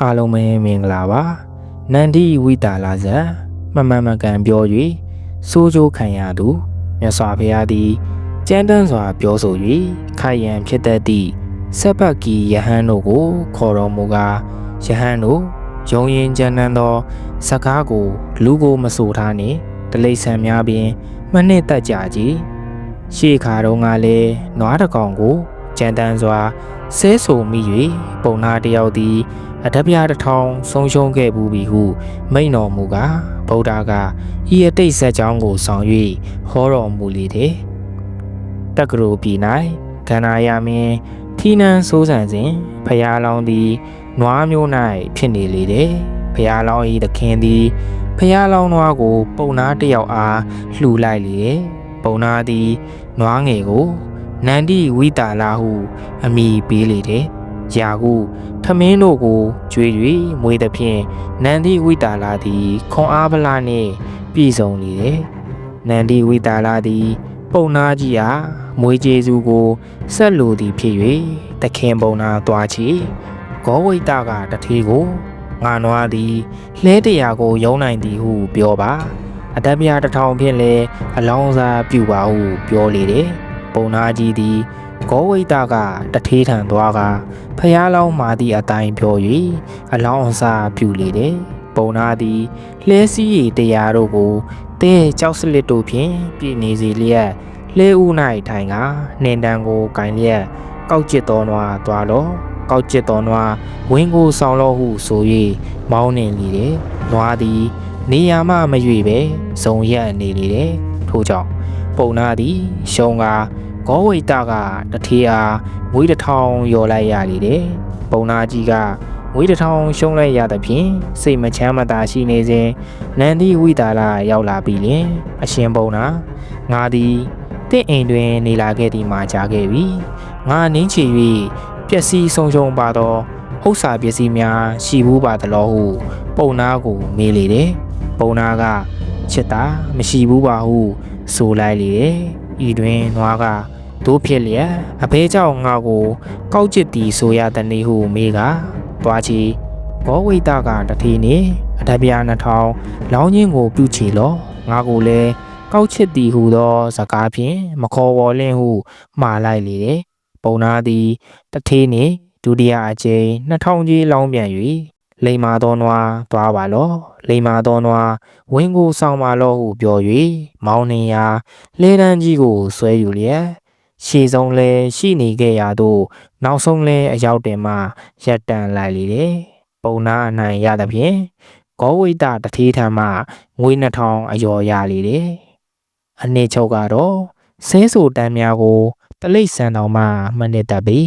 အားလုံးပဲမင်္ဂလာပါနန္ဒီဝိတာလာဇံမမှန်မကန်ပြော၍စိုးကြိုးခံရသူမြတ်စွာဘုရားသည်ကြမ်းတမ်းစွာပြောဆို၍ခိုင်ရန်ဖြစ်တတ်သည့်ဆက်ပတ်ကီယဟန်တို့ကိုခေါ်တော်မူကားယဟန်တို့ယုံရင်ကြမ်းတမ်းသောစကားကိုလူကိုမဆိုထားနှင့်တလိษံများပင်မနှစ်သက်ကြကြည်ရှေးခါတုန်းကလည်းနွားတစ်ကောင်ကိုကြမ်းတမ်းစွာဆဲဆိုမိ၍ပုံနာတစ်ယောက်သည် အတပြားတစ်ထောင်ဆုံးရှုံးခဲ့ဘူးပြီဟု မိန်တော်မူကားဗုဒ္ဓကဤအတိတ်ဆက်ကြောင်းကိုဆောင်၍ဟောတော်မူလေတယ်တက္ကသိုလ်ပြည်၌ကန္နာယမင်းထီနန်းစိုးစံစဉ်ဖရာလောင်းသည်နွားမျိုး၌ဖြစ်နေလေတယ်ဖရာလောင်း၏သခင်သည်ဖရာလောင်းနွားကို ပုံနာတစ်ယောက်အားလှူလိုက်လေတယ်ပုံနာသည်နွားငယ်ကိုနန္ဒီဝိတာလာဟု အမိပေးလေတယ် ယာဟုထမင်းတို့ကိုကျွေး၍မွေးသည်ဖြင့်နန္ဒီဝိတာလာသည်ခွန်အားဗလာနှင့်ပြည်စုံလေတယ်နန္ဒီဝိတာလာသည် ပုံနာကြီးအားမွေးကျေးဇူးကိုဆက်လိုသည်ဖြစ်၍တခင်ပုံနာသွားချီဂောဝိတကတထေးကိုငါနွားသည်လှဲတရာကိုယုံနိုင်သည်ဟုပြောပါအတပြားတစ်ထောင်ဖြင့်လည်းအလောင်းစားပြုပါဟုပြောလေတယ်ပုံနာကြီးသည် ဂောဝိတကတထေးထံသွားကဖျားလောင်းမာသည့်အတိုင်းပြော၍အလောင်းအစားပြုလေတယ်ပုံနာသည်လှဲစည်းရည်တရားတို့ကိုတဲကြောက်စလစ်တို့ဖြင့်ပြည်နေစီလျက်လှဲဥ၌ထိုင်ကနှင်တန်းကိုကင်လျက်ကောက်ကျစ်တော်နွားသွားတော့ကောက်ကျစ်တော်နွားဝင်းကိုဆောင်လို့ဟုဆို၍မောင်းနေလေတယ်နွားသည် နေရာမှမရွေပဲဇုံရက်နေလေတယ်ထို့ကြောင့်ပုံနာသည်ရှုံက ဂောဝိတကတထေးအားငွေတစ်ထောင်ယော်လိုက်ရလေတယ်ပုံနာကြီးကငွေတစ်ထောင်ရှုံးလိုက်ရသဖြင့်စိတ်မချမ်းမသာရှိနေစဉ်နန္ဒီဝိတာလာရောက်လာပြီလင်အရှင်ပုံနာငါသည်တင့်အိမ်တွင်နေလာခဲ့သည်မှာကြားခဲ့ပြီငါနင်းချီ၍ပျက်စီးဆုံးရှုံးပါသောဥစ္စာပစ္စည်းများရှိဘူးပါသလားဟုပုံနာကိုမေးလေတယ်ပုံနာကချစ်တာမရှိဘူးပါဟုဆိုလိုက်လေတယ် ဤတွင်နွားကတို့ဖြစ်လျက်အဖေကြောင့်ငါကို ကောက်ကျစ်တီဆိုရတဲ့နေဟုမေးကသွားချီဘောဝိတကတထေနေအတပြားနှထောင်လောင်းချင်းကိုပြုချီလောငါကိုလည်းကောက်ချစ်တီဟုသောစကားဖြင့်မခေါ်ဝေါ်လင့်ဟုမှားလိုက်လေတယ်ပုံနာသည်တထေနေဒုတိယအကြိမ်2000ကြီးလောင်းပြန်၍ လိမ္မာတော်နွားသွားပါလောလိမ္မာတော်နွားဝင်းကိုဆောင်ပါလောဟုပြော၍မောင်းနေရာလဲတန်းကြီးကိုဆွဲယူလျက်ရှေဆုံးလဲရှိနေခဲ့ရာသို့နောက်ဆုံးလဲအရောက်တင်မှရက်တန်လိုက်လေတယ်ပုံနာအနိုင်ရသဖြင့်ဂောဝိတတထေးထံမှငွေ2000အယော်ရလေတယ်အနှစ်ချုပ်ကတော့ဆဲဆိုတန်းများကိုတလိပ်ဆန်တော်မှမနစ်တတ်ပြီ